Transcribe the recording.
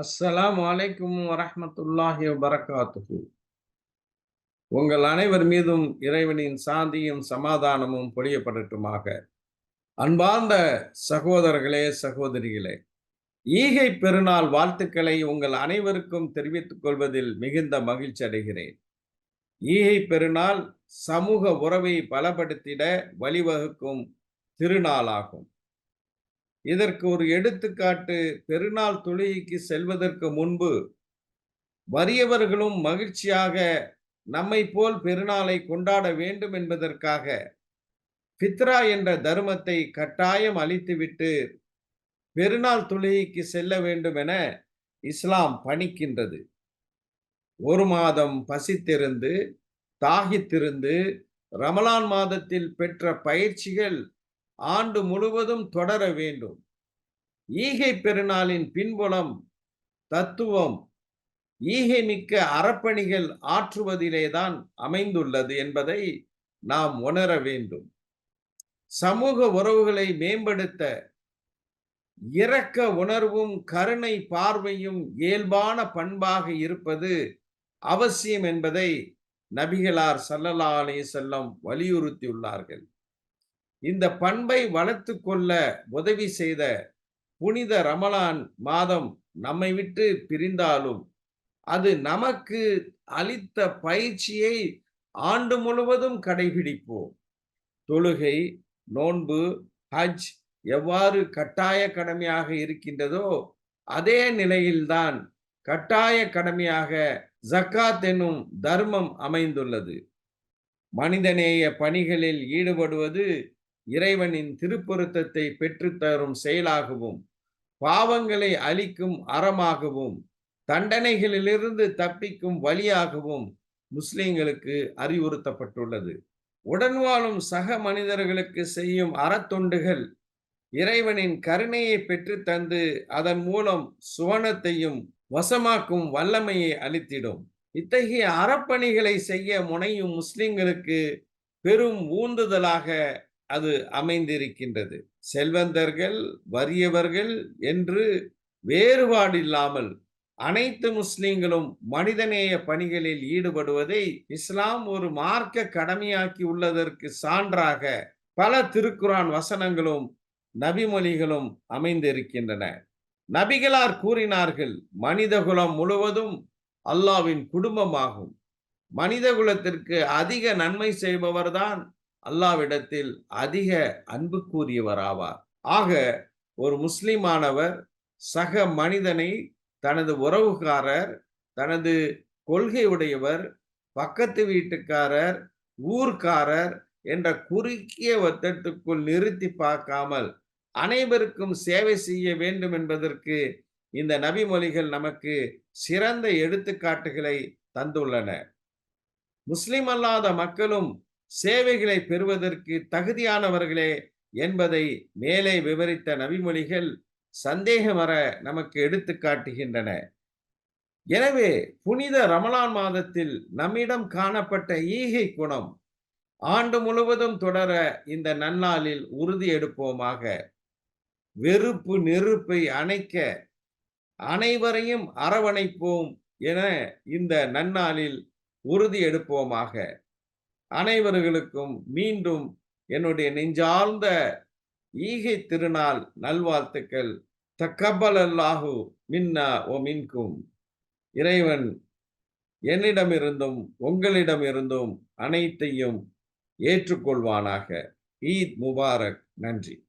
அஸ்ஸலாம் அலைக்கும் வரமத்துல்லாஹி வபரகாத்துஹு. உங்கள் அனைவர் மீதும் இறைவனின் சாந்தியும் சமாதானமும் பொழியப்படட்டுமாக. அன்பார்ந்த சகோதரர்களே சகோதரிகளே ஈகை பெருநாள் வாழ்த்துக்களை உங்கள் அனைவருக்கும் தெரிவித்துக் கொள்வதில் மிகுந்த மகிழ்ச்சி அடைகிறேன். ஈகை பெருநாள் சமூக உறவை பலப்படுத்திட வழிவகுக்கும் திருநாளாகும். இதற்கு ஒரு எடுத்துக்காட்டு பெருநாள் தொழுகைக்கு செல்வதற்கு முன்பு வறியவர்களும் மகிழ்ச்சியாக நம்மை போல் பெருநாளை கொண்டாட வேண்டும் என்பதற்காக பித்ரா என்ற தர்மத்தை கட்டாயம் அளித்துவிட்டு பெருநாள் தொழுகைக்கு செல்ல வேண்டும் என இஸ்லாம் பணிக்கின்றது. ஒரு மாதம் பசித்திருந்து தாகித்திருந்து ரமலான் மாதத்தில் பெற்ற பயிற்சிகள் ஆண்டு முழுவதும் தொடர வேண்டும். ஈகை பெருநாளின் பின்புலம் தத்துவம் ஈகை மிக்க அறப்பணிகள் ஆற்றுவதிலேதான் அமைந்துள்ளது என்பதை நாம் உணர வேண்டும். சமூக உறவுகளை மேம்படுத்த இரக்க உணர்வும் கருணை பார்வையும் இயல்பான பண்பாக இருப்பது அவசியம் என்பதை நபிகளார் சல்லல்லா அலே செல்லம் வலியுறுத்தியுள்ளார்கள். இந்த பண்பை வளர்த்து கொள்ள உதவி செய்த புனித ரமலான் மாதம் நம்மை விட்டு பிரிந்தாலும் அது நமக்கு அளித்த பயிற்சியை ஆண்டு முழுவதும் கடைபிடிப்போம். தொழுகை நோன்பு ஹஜ் எவ்வாறு கட்டாய கடமையாக இருக்கின்றதோ அதே நிலையில்தான் கட்டாய கடமையாக ஜக்காத் என்னும் தர்மம் அமைந்துள்ளது. மனிதநேய பணிகளில் ஈடுபடுவது இறைவனின் திருப்பொருத்தத்தை பெற்றுத்தரும் செயலாகவும் பாவங்களை அழிக்கும் அறமாகவும் தண்டனைகளிலிருந்து தப்பிக்கும் வழியாகவும் முஸ்லிம்களுக்கு அறிவுறுத்தப்பட்டுள்ளது. உடன் வாழும் சக மனிதர்களுக்கு செய்யும் அறத்தொண்டுகள் இறைவனின் கருணையை பெற்றுத்தந்து அதன் மூலம் சுவனத்தையும் வசமாக்கும் வல்லமையை அளித்திடும். இத்தகைய அறப்பணிகளை செய்ய முனையும் முஸ்லிம்களுக்கு பெரும் ஊந்துதலாக அது அமைந்திருக்கின்றது. செல்வந்தர்கள் வறியவர்கள் என்று வேறுபாடில்லாமல் அனைத்து முஸ்லிம்களும் மனிதநேய பணிகளில் ஈடுபடுவதை இஸ்லாம் ஒரு மார்க்க கடமையாக்கி உள்ளதற்கு சான்றாக பல திருக்குரான் வசனங்களும் நபிமொழிகளும் அமைந்திருக்கின்றன. நபிகளார் கூறினார்கள் மனிதகுலம் முழுவதும் அல்லாவின் குடும்பமாகும். மனிதகுலத்திற்கு அதிக நன்மை செய்பவர்தான் அல்லாவிடத்தில் அதிக அன்பு கூறியவராவார். ஆக ஒரு முஸ்லிமானவர் சக மனிதனை தனது உறவுக்காரர் தனது கொள்கை உடையவர் பக்கத்து வீட்டுக்காரர் ஊர்க்காரர் என்ற குறுக்கிய வட்டத்துக்குள் நிறுத்தி பார்க்காமல் அனைவருக்கும் சேவை செய்ய வேண்டும் என்பதற்கு இந்த நபிமொழிகள் நமக்கு சிறந்த எடுத்துக்காட்டுகளை தந்துள்ளன. முஸ்லிம் அல்லாத மக்களும் சேவைகளை பெறுவதற்கு தகுதியானவர்களே என்பதை மேலே விவரித்த நபிமொழிகள் சந்தேகமர நமக்கு எடுத்து காட்டுகின்றன. எனவே புனித ரமலான் மாதத்தில் நம்மிடம் காணப்பட்ட ஈகை குணம் ஆண்டு முழுவதும் தொடர இந்த நன்னாளில் உறுதி எடுப்போமாக. வெறுப்பு நெருப்பை அணைக்க அனைவரையும் அரவணைப்போம் என இந்த நன்னாளில் உறுதி எடுப்போமாக. அனைவர்களுக்கும் மீண்டும் என்னுடைய நெஞ்சார்ந்த ஈகை திருநாள் நல்வாழ்த்துக்கள். தக்கபல் அல்லாஹு மின்னா ஓ மின்கும். இறைவன் என்னிடமிருந்தும் உங்களிடமிருந்தும் அனைத்தையும் ஏற்றுக்கொள்வானாக. ஈத் முபாரக். நன்றி.